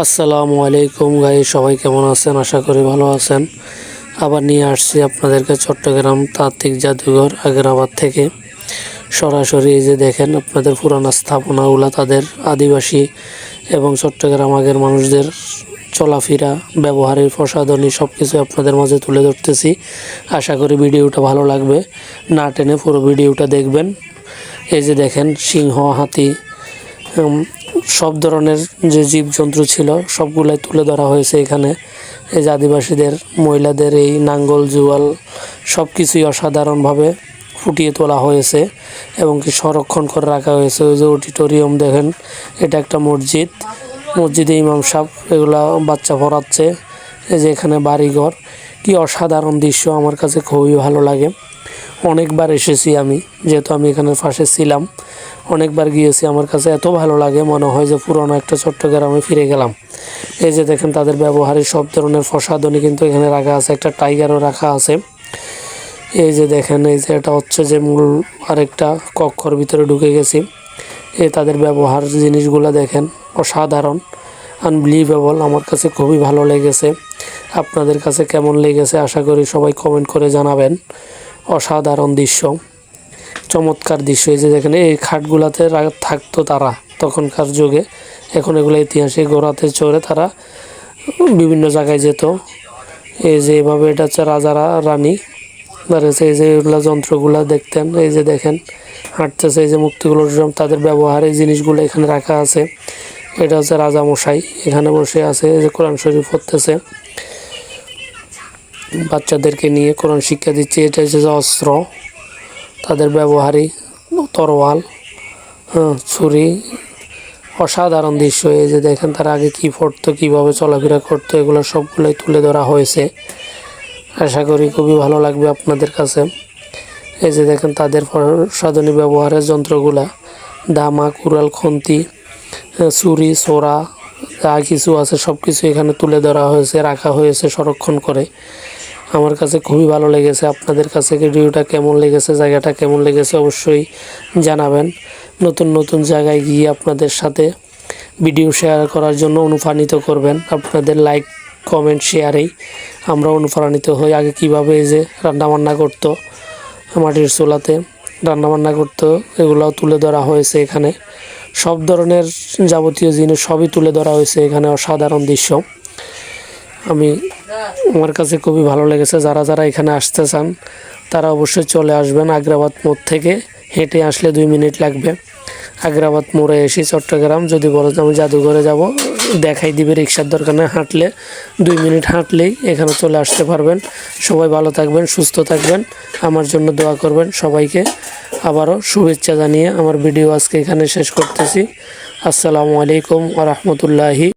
আসসালামু আলাইকুম গাই সবাই কেমন আছেন? আশা করি ভালো আছেন। আবার নিয়ে আসছি আপনাদেরকে চট্টগ্রাম তাত্ত্বিক জাদুঘর আগ্রাবাদ থেকে। সরাসরি এই যে দেখেন, আপনাদের পুরানো স্থাপনাগুলো, তাদের আদিবাসী এবং চট্টগ্রাম আগের মানুষদের চলাফেরা, ব্যবহারের প্রসাধনী সব কিছু আপনাদের মাঝে তুলে ধরতেছি। আশা করি ভিডিওটা ভালো লাগবে। না টেনে পুরো ভিডিওটা দেখবেন। এই যে দেখেন, সিংহ, হাতি সব ধরনের যে জীবজন্তু ছিল, সবগুলাই তুলে ধরা হয়েছে এখানে। এই আদিবাসীদের, মহিলাদের এই নাঙ্গল, জুয়াল সব কিছুই অসাধারণভাবে ফুটিয়ে তোলা হয়েছে এবং কি সংরক্ষণ করে রাখা হয়েছে। ওই যে অডিটোরিয়াম দেখেন, এটা একটা মসজিদ। মসজিদে ইমাম সাহেব এগুলা বাচ্চা পড়াচ্ছে। এই যে এখানে বাড়িঘর, কি অসাধারণ দৃশ্য আমার কাছে খুবই ভালো লাগে। অনেকবার এসেছি আমি, যেহেতু আমি এখানে পাশে ছিলাম। অনেকবার গিয়েছি, আমার কাছে এত ভালো লাগে, মনে হয় যে পুরনো একটা চট্টগ্রামে ফিরে গেলাম। এই যে দেখেন, তাদের ব্যবহারের সব ধরনের প্রসাধনী কিন্তু এখানে রাখা আছে, একটা টাইগারও রাখা আছে। এই যে দেখেন, এই যে এটা হচ্ছে যে মূল আরেকটা কক্ষর ভিতরে ঢুকে গেছি। এই তাদের ব্যবহার জিনিসগুলো দেখেন, অসাধারণ আনবিলিভেবল আমার কাছে খুবই ভালো লেগেছে। আপনাদের কাছে কেমন লেগেছে আশা করি সবাই কমেন্ট করে জানাবেন। অসাধারণ দৃশ্য। চমৎকার দৃশ্য। এই যে দেখেন, এই খাটগুলাতে থাকতো তারা তখনকার যুগে। এখন এগুলো ইতিহাসে গোড়াতে চড়ে তারা বিভিন্ন জায়গায় যেত। এই যে এভাবে এটা হচ্ছে রাজারা রানী। দাঁড়িয়েছে এই যে এগুলো যন্ত্রগুলো দেখতেন, এই যে দেখেন, হাঁটতেছে, এই যে মুক্তিগুলোর তাদের ব্যবহার, এই জিনিসগুলো এখানে রাখা আছে। এটা হচ্ছে রাজা মশাই এখানে বসে আছে, এই যে কোরআন শরীফ পড়তেছে। বাচ্চাদেরকে নিয়ে কোরআন শিক্ষা দিচ্ছে। এটা হচ্ছে অস্ত্র তাদের ব্যবহারই তরোয়াল হ্যাঁ ছুরি। অসাধারণ দৃশ্য এই যে দেখেন তারা আগে কী পড়তো কীভাবে চলাফেরা করতো এগুলো সবগুলোই তুলে ধরা হয়েছে। আশা করি খুবই ভালো লাগবে আপনাদের কাছে। এই যে দেখেন তাদের প্রসাধনী ব্যবহারের যন্ত্রগুলা দামা কুড়াল খুন্তি আহ, ছুরি সোরা যা কিছু আছে সব কিছু এখানে তুলে ধরা হয়েছে রাখা হয়েছে সংরক্ষণ করে। আমার কাছে খুবই ভালো লেগেছে। আপনাদের কাছে ভিডিওটা কেমন লেগেছে, জায়গাটা কেমন লেগেছে অবশ্যই জানাবেন। নতুন নতুন জায়গায় গিয়ে আপনাদের সাথে ভিডিও শেয়ার করার জন্য অনুপ্রাণিত করবেন। আপনাদের লাইক, কমেন্ট, শেয়ারেই আমরা অনুপ্রাণিত হই। আগে কীভাবে এই যে রান্নাবান্না করতো মাটির চুলাতে, রান্নাবান্না করতো, এগুলোও তুলে ধরা হয়েছে এখানে। সব ধরনের যাবতীয় জিনিস সবই তুলে ধরা হয়েছে এখানে অসাধারণ দৃশ্য। আমি আমার কাছে খুবই ভালো লেগেছে। যারা যারা এখানে আসতে চান, তারা অবশ্যই চলে আসবেন আগ্রাবাদ মোড় থেকে। হেঁটে আসলে দুই মিনিট লাগবে। আগ্রাবাদ মোড়ে এসে চট্টগ্রাম, যদি বলো আমি জাদুঘরে যাব, দেখাই দিবে রিক্সার দরকার নেই হাঁটলে। দুই মিনিট হাঁটলেই এখানে চলে আসতে পারবেন। সবাই ভালো থাকবেন, সুস্থ থাকবেন। আমার জন্য দোয়া করবেন সবাইকে। আবারও শুভেচ্ছা জানিয়ে আমার ভিডিও আজকে এখানে শেষ করতেছি। আসসালামু আলাইকুম আ রহমতুল্লাহি।